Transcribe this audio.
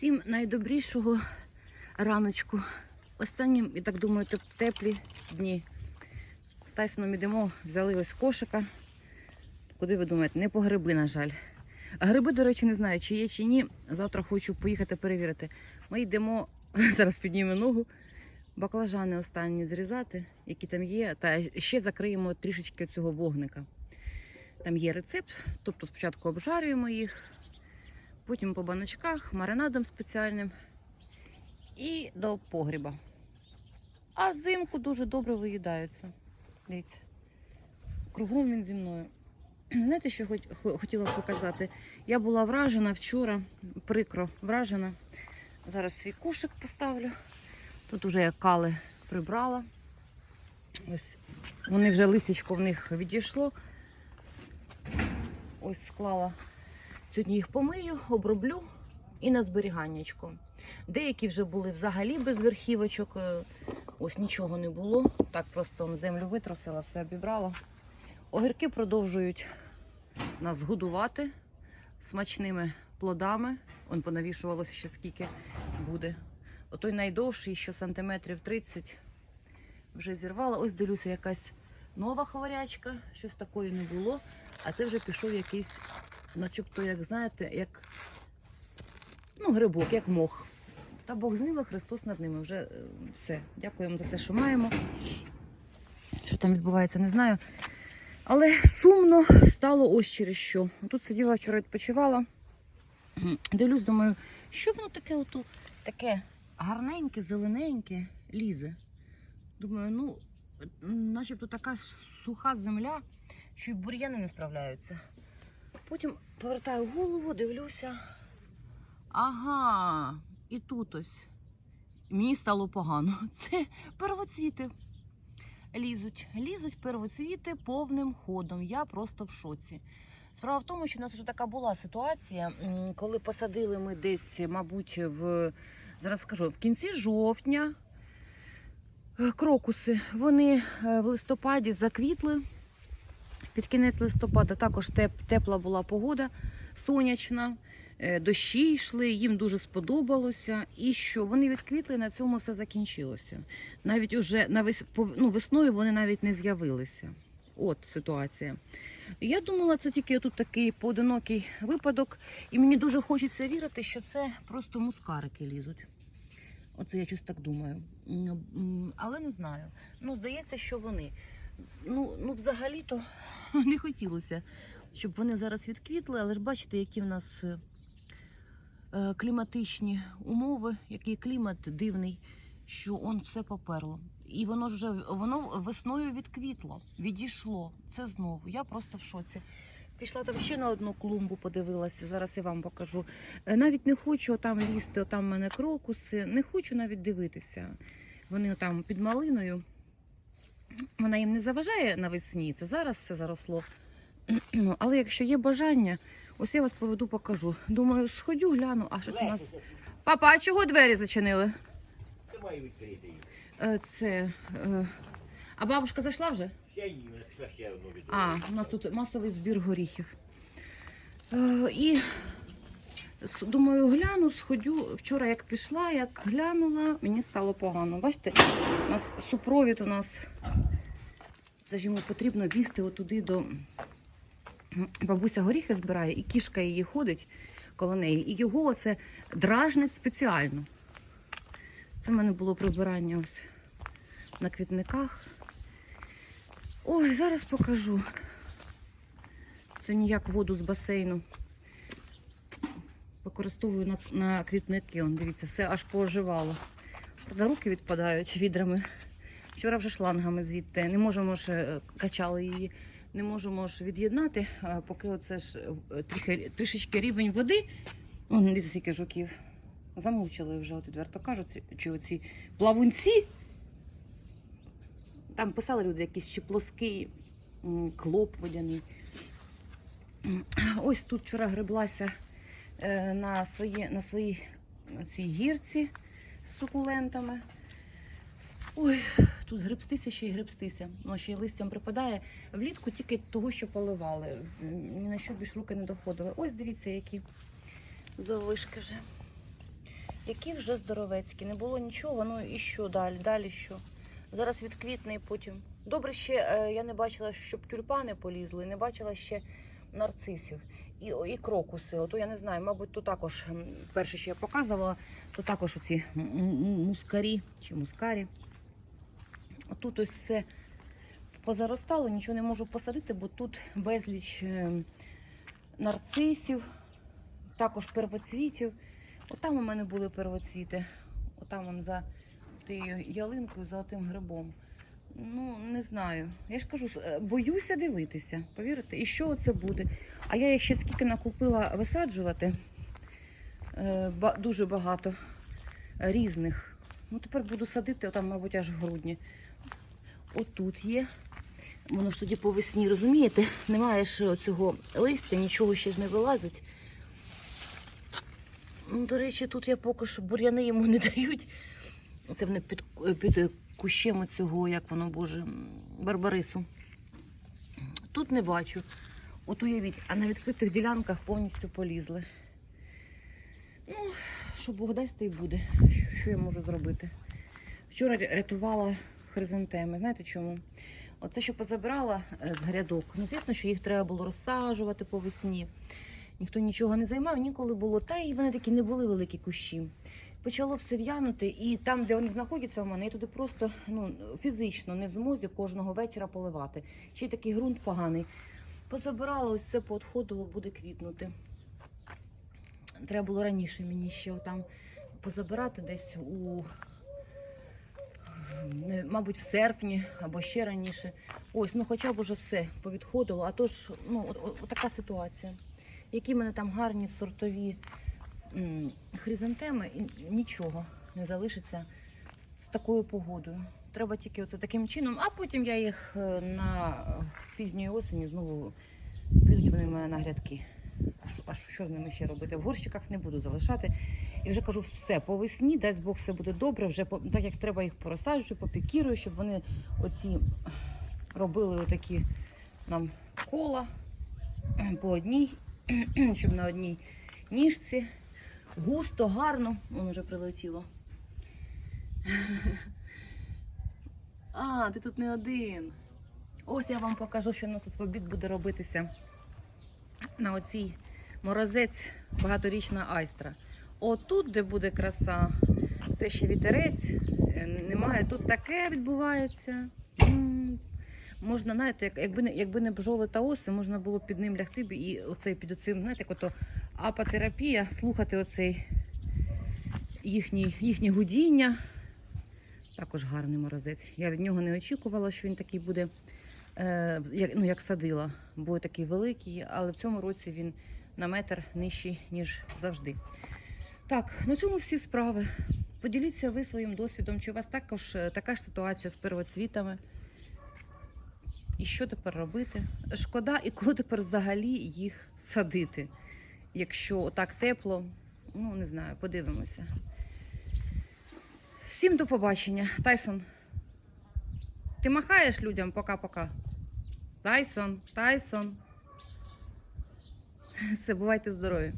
Всім найдобрішого раночку. Останні, я так думаю, теплі дні. З Тайсоном ідемо, взяли ось кошика. Куди ви думаєте? Не по гриби, на жаль. А гриби, до речі, не знаю, чи є, чи ні. Завтра хочу поїхати перевірити. Ми йдемо, зараз піднімемо ногу, баклажани останні зрізати, які там є, та ще закриємо трішечки цього вогника. Там є рецепт, тобто спочатку обжарюємо їх, потім по баночках, маринадом спеціальним і до погріба. А взимку дуже добре виїдаються. Дивіться. Кругом він зі мною. Знаєте, що хотіла показати? Я була вражена вчора, прикро вражена. Зараз свій кошик поставлю. Тут уже я кали прибрала. Ось вони вже лисичко в них відійшло. Ось склала. Сьогодні їх помию, оброблю і на зберіганнячко. Деякі вже були взагалі без верхівочок. е, Ось нічого не було. Так просто землю витрусила, все обібрала. Огірки продовжують нас годувати смачними плодами. Он понавішувалося ще скільки буде. Отой найдовший, що сантиметрів 30, вже зірвала. Ось дивлюся, якась нова хворячка, щось такої не було. А це вже пішов якийсь, начебто, як знаєте, як ну, грибок, як мох. Та Бог з ними, Христос над ними. Вже е, все. Дякуємо за те, що маємо. Що там відбувається, не знаю. Але сумно стало ось через що. Тут сиділа вчора відпочивала. Дивлюсь, думаю, що воно таке ото, таке гарненьке, зелененьке лізе. Думаю, ну, начебто така суха земля, що й бур'яни не справляються. Потім повертаю голову, дивлюся. Ага, і тут ось. Мені стало погано. Це первоцвіти. Лізуть, лізуть первоцвіти повним ходом. Я просто в шоці. Справа в тому, що в нас вже така була ситуація, коли посадили ми десь, мабуть, в зараз скажу, в кінці жовтня е, крокуси. Вони е, в листопаді заквітли. Під кінець листопада також тепла була погода, сонячна, е, дощі йшли, їм дуже сподобалося. І що вони відквітли, на цьому все закінчилося. Навіть уже навес, пов- ну, весною вони навіть не з'явилися. От ситуація. Я думала, це тільки тут такий поодинокий випадок, і мені дуже хочеться вірити, що це просто мускарики лізуть. Оце я щось так думаю. Але не знаю. Ну, здається, що вони. Ну, ну взагалі-то не хотілося, щоб вони зараз відквітли, але ж бачите, які в нас е, е, кліматичні умови, який клімат дивний, що он все поперло. І воно вже воно весною відквітло, відійшло. Це знову. Я просто в шоці. Пішла там ще на одну клумбу, подивилася. Зараз я вам покажу. Е, Навіть не хочу там лізти, там в мене крокуси. Не хочу навіть дивитися. Вони там під малиною. Вона їм не заважає навесні. Це зараз все заросло. Ну, Але якщо є бажання, ось я вас поведу, покажу. Думаю, сходю, гляну, а щось у нас. Папа, а чого двері зачинили? Е, Це. е, А бабушка зайшла вже? А, у нас тут масовий збір горіхів. Е, І думаю, гляну, сходю. Вчора як пішла, як глянула, мені стало погано. Бачите, у нас супровід у нас. Це потрібно бігти отуди до бабуся горіхи збирає, і кішка її ходить коло неї. І його оце дражнить спеціально. Це в мене було прибирання ось на квітниках. Ой, зараз покажу. Це ніяк воду з басейну. Використовую на, на квітники. Он, дивіться, все аж пооживало. Правда, руки відпадають відрами. Вчора вже шлангами звідти. Не можемо ж е, качали її, не можемо ж від'єднати, поки оце ж е, трішечки рівень води. Вон, дивіться, скільки жуків. Замучили вже, от відверто кажуть, чи оці плавунці. Там писали люди якийсь чи плоский клоп водяний. Ось тут вчора греблася е, на, свої, на своїй цій гірці з сукулентами. Ой, тут гребстися ще й гребстися. Ну, ще й листям припадає. Влітку тільки того, що поливали. Ні на що більш руки не доходили. Ось дивіться, які завишки вже. Які вже здоровецькі, не було нічого, ну і що далі? Далі що? Зараз відквітне і потім. Добре, ще е, я не бачила, щоб тюльпани полізли, не бачила ще нарцисів і, і крокуси. Ото я не знаю, мабуть, тут також перше, що я показувала, то також оці мускарі чи мускарі. Тут ось все позаростало, нічого не можу посадити, бо тут безліч е, нарцисів, також первоцвітів. Отам у мене були первоцвіти. Отам он за тією ялинкою, за тим грибом. Ну, не знаю. Я ж кажу, е, боюся дивитися, повірите? І що це буде? А я ще скільки накупила висаджувати. Е, дуже багато різних. Ну, тепер буду садити, отам, мабуть, аж в грудні. Отут є. Воно ж тоді по весні, розумієте? Немає ж цього листя, нічого ще ж не вилазить. Ну, До речі, тут я поки що бур'яни йому не дають. Це вони під, під кущем цього, як воно боже, барбарису. Тут не бачу. От уявіть, а на відкритих ділянках повністю полізли. Ну, що Бог дасть, то й буде. Що, що я можу зробити? Вчора рятувала хризантеми. Знаєте чому? Оце, що позабирала е, з грядок. Ну, звісно, що їх треба було розсаджувати по весні. Ніхто нічого не займав, ніколи було. Та й вони такі не були великі кущі. Почало все в'янути, і там, де вони знаходяться в мене, я туди просто ну, фізично не змозі кожного вечора поливати. Ще й такий ґрунт поганий. Позабирала, ось все поотходило, буде квітнути. Треба було раніше мені ще там позабирати десь у, мабуть, в серпні або ще раніше. Ось, ну хоча б уже все повідходило. А то ж, ну, от, от, от така ситуація. Які в мене там гарні сортові хризантеми, і нічого не залишиться з такою погодою. Треба тільки оце таким чином, а потім я їх е, на пізньої осені знову підуть вони в мене на грядки. А що, з ними ще робити? В горщиках не буду залишати. І вже кажу, все, по весні, дасть Бог, все буде добре. Вже так як треба їх порозсаджую, попікірую, щоб вони оці робили отакі нам кола по одній, щоб на одній ніжці. Густо, гарно. Воно вже прилетіло. А, ти тут не один. Ось я вам покажу, що у нас тут в обід буде робитися на оцій морозець багаторічна айстра. Отут, де буде краса, це ще вітерець, е, немає. Тут таке відбувається. Можна, знаєте, якби не, якби не бджоли та оси, можна було під ним лягти і оцей під оцим, знаєте, як ото апотерапія, слухати оцей їхній, їхнє гудіння. Також гарний морозець. Я від нього не очікувала, що він такий буде, е, як, ну, як садила. Був такий великий, але в цьому році він на метр нижчий, ніж завжди. Так, на цьому всі справи. Поділіться ви своїм досвідом, чи у вас також е, така ж ситуація з первоцвітами. І що тепер робити? Шкода, і коли тепер взагалі їх садити, якщо так тепло, ну не знаю, подивимося. Всім до побачення. Тайсон. Ти махаєш людям пока-пока. Тайсон, Тайсон. Все, бувайте здорові.